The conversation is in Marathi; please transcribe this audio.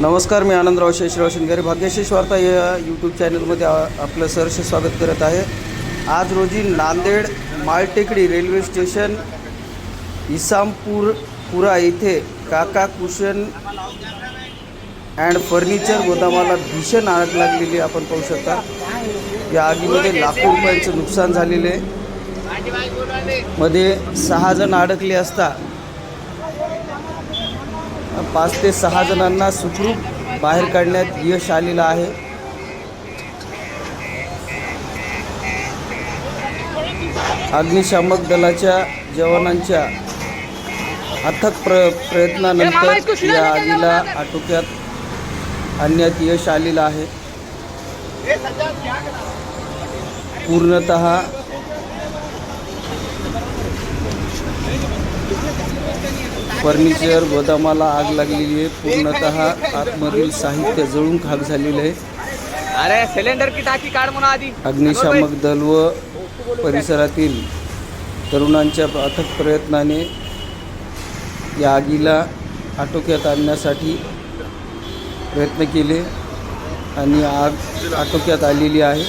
नमस्कार मी आनंदराव शेषराव शिंगारे भाग्यशेष वार्ता या यूट्यूब चॅनलमध्ये आपलं सहर्ष स्वागत करत आहे. आज रोजी नांदेड माळटेकडी रेल्वे स्टेशन इसामपूर पुरा येथे काका कुशन अँड फर्निचर गोदामाला भीषण आग लागलेली आपण पाहू शकता. या आगीमध्ये लाखो रुपयांचं नुकसान झालेले आहे. मध्ये सहा जण अडकले असता पाच ते सहा जणांना सुखरूप बाहेर काढण्यात यश आलेलं आहे. अग्निशामक दलाच्या जवानांच्या अथक प्र प्रयत्नानंतर या आगीला आटोक्यात आणण्यात यश आलेलं आहे. पूर्णत फर्निचर गोदामाला आग लागलेली आहे. पूर्णत आतमधील साहित्य जळून खाक झालेलं आहे. अरे सिलेंडर की टाकी काढ म्हणा आधी. अग्निशामक दल व परिसरातील तरुणांच्या अथक प्रयत्नाने या आगीला आटोक्यात आणण्यासाठी प्रयत्न केले आणि आग आटोक्यात आलेली आहे.